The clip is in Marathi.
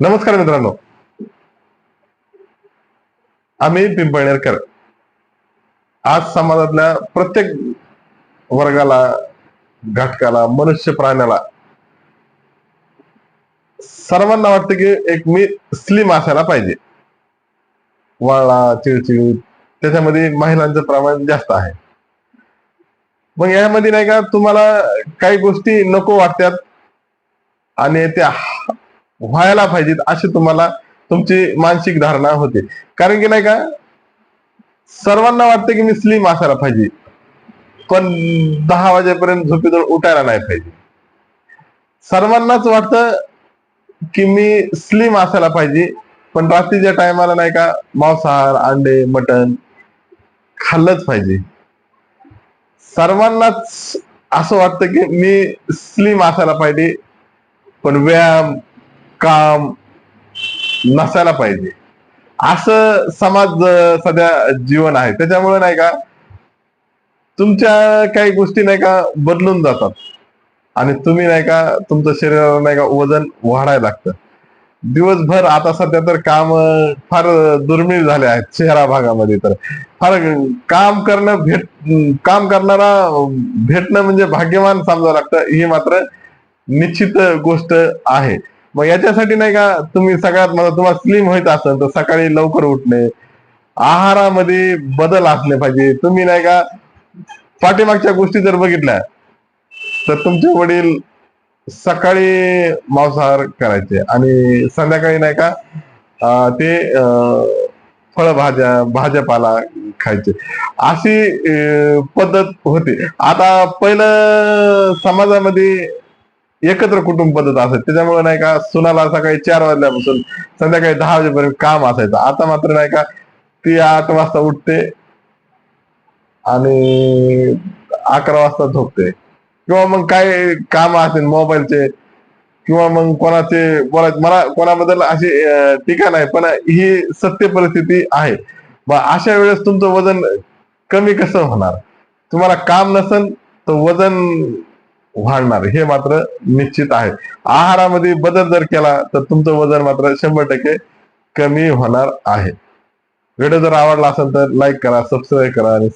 नमस्कार मित्रांनो. आम्ही पिंपळनेरकर. आज समाजातल्या प्रत्येक वर्गाला घटकाला मनुष्य प्राण्याला सर्वांना वाटतं की एक मी स्लिम असायला पाहिजे. वाळा चिळचिळ त्याच्यामध्ये महिलांचं प्रमाण जास्त आहे. मग यामध्ये नाही का तुम्हाला काही गोष्टी नको वाटतात आणि त्या व्हायला पाहिजेत अशी तुम्हाला तुमची मानसिक धारणा होते. कारण की नाही का सर्वांना वाटतं की मी स्लिम असायला पाहिजे. पण दहा वाजेपर्यंत झोपेतून उठायला नाही पाहिजे. सर्वांनाच वाटतं की मी स्लिम असायला पाहिजे. पण रात्रीच्या टायमाला नाही का मांसाहार अंडे मटण खाल्लंच पाहिजे. सर्वांनाच असं वाटतं की मी स्लिम असायला पाहिजे. पण व्यायाम काम नसायला पाहिजे. असं समाज सध्या जीवन आहे. त्याच्यामुळे नाही का तुमच्या काही गोष्टी नाही का बदलून जातात. आणि तुम्ही नाही का तुमचं शरीराला नाही का वजन वाढायला लागतं. दिवसभर आता सध्या तर काम फार दुर्मिळ झाले आहेत शहरा भागामध्ये तर. फार काम करणं भेट काम करणारा भेटणं म्हणजे भाग्यवान समजावं लागतं. ही मात्र निश्चित गोष्ट आहे. मग याच्यासाठी नाही का तुम्ही सगळ्यात मला तुम्हाला स्लिम व्हायचं असेल तर सकाळी लवकर उठणे. आहारामध्ये बदल असले पाहिजे. तुम्ही नाही का पाठीमागच्या गोष्टी जर बघितल्या तर तुमचे वडील सकाळी मांसाहार करायचे आणि संध्याकाळी नाही का ते अं, फळभाज्या भाज्यापाला खायचे. अशी पद्धत होती. आता पहिलं समाजामध्ये एकत्र कुटुंब पद्धत असायची. त्याच्यामुळे नाही का सुनाला सकाळी चार वाजल्यापासून संध्याकाळी दहा वाजेपर्यंत काम असायचं. आता मात्र नाही का ती आठ वाजता उठते आणि अकरा वाजता झोपते. किंवा मग काय काम असेल मोबाईलचे किंवा मग कोणाचे बोलायचे मला कोणाबद्दल अशी टीका नाही पण ही सत्य परिस्थिती आहे. मग अशा वेळेस तुमचं वजन कमी कसं होणार? तुम्हाला काम नसेल तर वजन वाढणार हे मात्र निश्चित आहे. आहारामध्ये बदल जर केला तर तुमचं वजन मात्र शंभर टक्के कमी होणार आहे. व्हिडिओ जर आवडला असेल तर लाईक करा सबस्क्राईब करा आणि